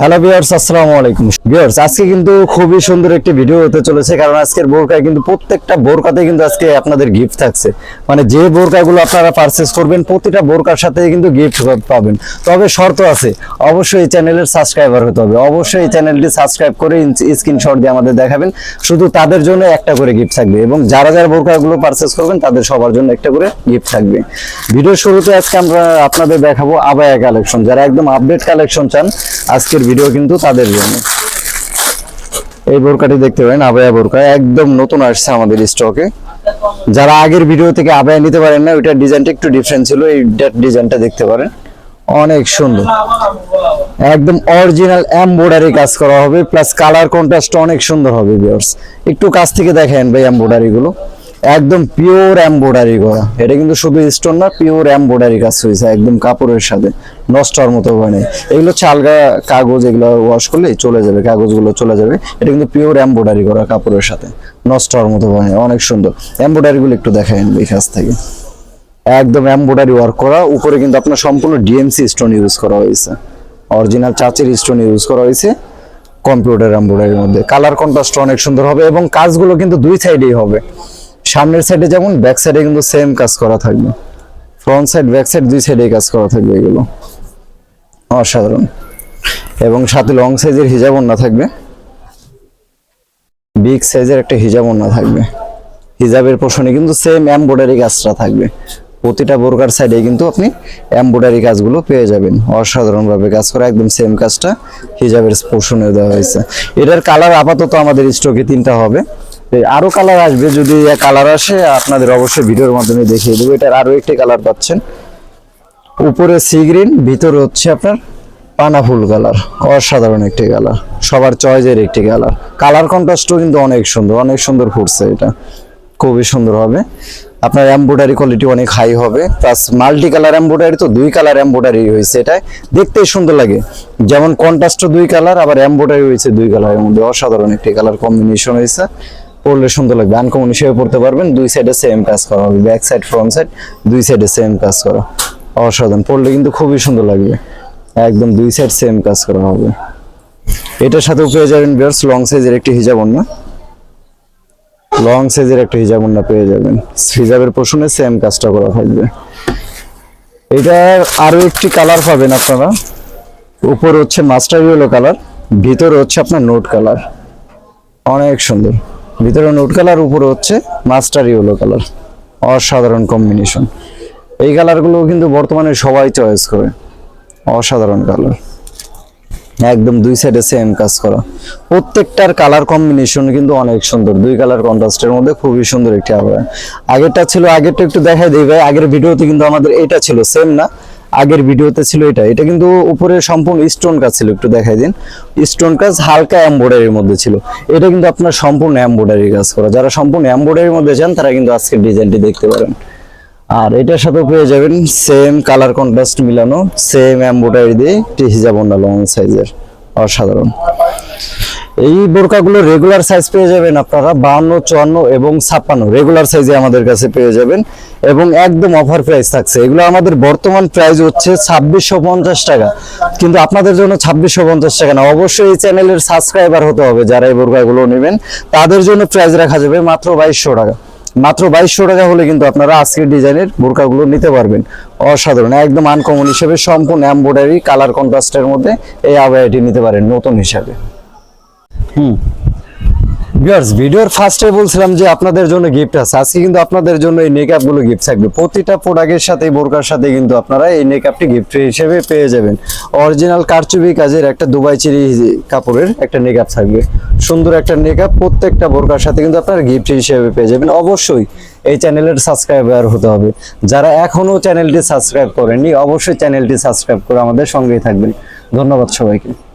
Hello viewers আসসালামু আলাইকুম। Viewers আজকে কিন্তু খুবই সুন্দর একটি ভিডিও হতে চলেছে, কারণ আজকের বোরকায় কিন্তু প্রত্যেকটা বোরকাতে কিন্তু আজকে আপনাদের গিফট থাকছে। মানে যে বোরকাগুলো আপনারা পারচেস করবেন, প্রতিটা বোরকার সাথে কিন্তু গিফট পাবেন। তবে শর্ত আছে, অবশ্যই এই চ্যানেলের সাবস্ক্রাইবার হতে হবে। অবশ্যই এই চ্যানেলটি সাবস্ক্রাইব করে স্ক্রিনশট দিয়ে আমাদের দেখাবেন। শুধু তাদের জন্য একটা করে গিফট থাকবে, এবং যারা যারা বোরকাগুলো পারচেস করবেন, তাদের সবার জন্য একটা করে গিফট থাকবে। ভিডিওর শুরুতে আজকে আমরা আপনাদের দেখাবো আবায়া কালেকশন যারা একদম আপডেট কালেকশন চান, আজকের ভিডিও কিন্তু তাদের জন্য। এই বোরকাটি দেখতে পারেন, আবায়া বোরকা, একদম নতুন আসছে আমাদের স্টকে যারা আগের ভিডিও থেকে আবায়া নিতে পারেন না, ওইটার ডিজাইনটা একটু ডিফারেন্ট ছিল, এই ডিজাইনটা দেখতে পারেন। অনেক সুন্দর। একদম অরিজিনাল এমব্রয়ডারি কাজ করা হবে প্লাস কালার কন্ট্রাস্ট অনেক সুন্দর হবে ভিউয়ার্স একটু কাছ থেকে দেখেন ভাই এমব্রয়ডারি গুলো একদম পিওর এমব্রয়ডারি করা। এটা কিন্তু শুধু স্টোন না পিওর এমব্রয়ডারি কাজ হয়েছে একদম কাপড়ের সাথে। নষ্ট হওয়ার মতো মানে এগুলো হচ্ছে আলগা কাগজ এগুলো ওয়াশ করলে চলে যাবে, কাগজগুলো চলে যাবে। এটা কিন্তু পিওর এমব্রয়ডারি করা কাপড়ের সাথে। নষ্ট হওয়ার মতো মানে অনেক সুন্দর। এমব্রয়ডারি গুলো একটু দেখেন এই কাছ থেকে। একদম এমব্রয়ডারি ওয়ার্ক করা, উপরে কিন্তু আপনার সম্পূর্ণ ডিএমসি স্টোন ইউজ করা হয়েছে। অরিজিনাল চাচের স্টোন ইউজ করা হয়েছে কম্পিউটার এমব্রয়ডারির মধ্যে। কালার কন্ট্রাস্ট অনেক সুন্দর হবে এবং কাজগুলো কিন্তু দুই সাইডেই হবে। সামনের সাইডে যেমন ব্যাক সাইডে কিন্তু সেম কাজ করা থাকবে। ফ্রন্ট সাইড ব্যাক সাইড দুই সাইডে কাজ করা থাকবে এগুলো। অসাধারণ। এবং সাথে লং সাইজের হিজাব না থাকবে। বিগ সাইজের একটা হিজাব না থাকবে। হিজাবের পোষণে কিন্তু সেম এমব্রয়ডারি কাজটা থাকবে। প্রতিটা বোরকার সাইডে কিন্তু আপনি এমব্রয়ডারি কাজগুলো পেয়ে যাবেন। অসাধারণভাবে কাজ করা, একদম সেম কাজটা হিজাবের পোষণে দেওয়া হয়েছে। এটার কালার আপাতত আমাদের স্টকে তিনটা হবে। এই আরও কালার আসবে, যদি কালার আসে, আপনাদের অবশ্যই ভিডিওর মাধ্যমে দেখিয়ে দেবো। এটার আরও একটি কালার পাচ্ছেন। উপরে সি গ্রিন ভিতরে হচ্ছে আপনার পানা ফুল কালার অসাধারণ একটি কালার সবার চয়েসের একটি কালার কালার কন্ট্রাস্টও কিন্তু অনেক সুন্দর অনেক সুন্দর ফুটছে এটা। খুবই সুন্দর হবে। আপনার এমব্রয়ডারি কোয়ালিটি অনেক হাই হবে। প্লাস মাল্টি কালার এমব্রয়ডারি তো দুই কালার এমব্রয়ডারি হয়েছে এটা দেখতেই সুন্দর লাগে। যেমন কন্ট্রাস্টও দুই কালার আবার এমব্রয়ডারি হয়েছে দুই কালারের মধ্যে। অসাধারণ একটি কালার কম্বিনেশন হয়েছে। পরলে সুন্দর লাগবে। আনকমন হিসেবে পড়তে পারবেন। দুই সাইডে সেম কাজ করা হবে। ব্যাক সাইড ফ্রন্ট সাইড দুই সাইডে সেম কাজ করা। অসাধারণ। পড়লে কিন্তু খুবই সুন্দর লাগবে। একদম দুই সাইড সেম কাজ করা হবে। এটার সাথেও পেয়ে যাবেন বিয়ার্স লং সাইজের একটি হিজাব অন্য। লং সাইজের একটা হিজাব ওন্না পেয়ে যাবেন। হিজাবের পোষণে সেম কাজটা করা থাকবে। এটার আরও একটি কালার পাবেন আপনারা। উপরে হচ্ছে মাস্টার ইয়েলো কালার ভিতরে হচ্ছে আপনার নোট কালার অনেক সুন্দর। ভিতরে নোট কালার উপরে হচ্ছে মাস্টার ইয়েলো কালার অসাধারণ কম্বিনেশন এই কালারগুলো কিন্তু বর্তমানে সবাই চয়েস করে। অসাধারণ কালার একদম দুই সাইডে সেম কাজ করা। প্রত্যেকটার কালার কম্বিনেশন কিন্তু অনেক সুন্দর। দুই কালার কন্ট্রাস্টের মধ্যে খুবই সুন্দর একটি আবহাওয়া। আগেরটা ছিল, আগেরটা একটু দেখাই দিই ভাই। আগের ভিডিওতে কিন্তু আমাদের এটা ছিল সেম না? আগের ভিডিওতে ছিল এটা। এটা কিন্তু উপরে সম্পূর্ণ স্টোন কাজ ছিল, একটু দেখাই দিন। স্টোন কাজ হালকা এমব্রয়ডারির মধ্যে ছিল। এটা কিন্তু আপনার সম্পূর্ণ এমব্রয়ডারি কাজ করা। যারা সম্পূর্ণ এমব্রয়ডারির মধ্যে চান তারা কিন্তু আজকের ডিজাইনটি দেখতে পারেন। আর এটার সাথে পেয়ে যাবেন সেম কালার কন্ট্রাস্ট মিলানো সেম এমব্রয়ডারি দিয়ে একটি হিজাব লং সাইজের অসাধারণ। এই বোরকাগুলো রেগুলার সাইজ পেয়ে যাবেন আপনারা বাহান্ন, চুয়ান্ন এবং ছাপ্পান্ন। রেগুলার সাইজে আমাদের কাছে পেয়ে যাবেন এবং একদম অফার প্রাইস থাকছে। এগুলো আমাদের বর্তমান প্রাইস হচ্ছে ছাব্বিশশো পঞ্চাশ টাকা। কিন্তু আপনাদের জন্য ছাব্বিশশো পঞ্চাশ টাকা না। অবশ্যই এই চ্যানেলের সাবস্ক্রাইবার হতে হবে যারা এই বোরকাগুলো নেবেন। তাদের জন্য প্রাইস রাখা যাবে মাত্র বাইশশো টাকা। মাত্র বাইশশো টাকা হলে কিন্তু আপনারা আজকের ডিজাইনের বোরকাগুলো নিতে পারবেন। অসাধারণ, একদম আনকমন হিসেবে সম্পূর্ণ এমব্রয়ডারি কালার কন্ট্রাস্টের মধ্যে এই আবায়াটি নিতে পারেন নতুন হিসাবে। হুম। ভিউয়ার্স ভিডিওর ফার্স্টে বলছিলাম যে আপনাদের জন্য গিফট আছে। আজকে কিন্তু আপনাদের জন্য এই মেকআপগুলো গিফট থাকবে। প্রতিটা প্রোডাক্টের সাথে বোরকার সাথে কিন্তু আপনারা এই মেকআপটি গিফট হিসেবে পেয়ে যাবেন। অরিজিনাল কারচুপি কাজের একটা দুবাই চিরি কাপড়ের একটা মেকআপ থাকবে। সুন্দর একটা মেকআপ প্রত্যেকটা বোরকার সাথে কিন্তু আপনারা গিফট হিসেবে পেয়ে যাবেন। অবশ্যই এই চ্যানেলের সাবস্ক্রাইবার হতে হবে। যারা এখনও চ্যানেলটি সাবস্ক্রাইব করেননি, অবশ্যই চ্যানেলটি সাবস্ক্রাইব করে আমাদের সঙ্গেই থাকবেন। ধন্যবাদ সবাইকে।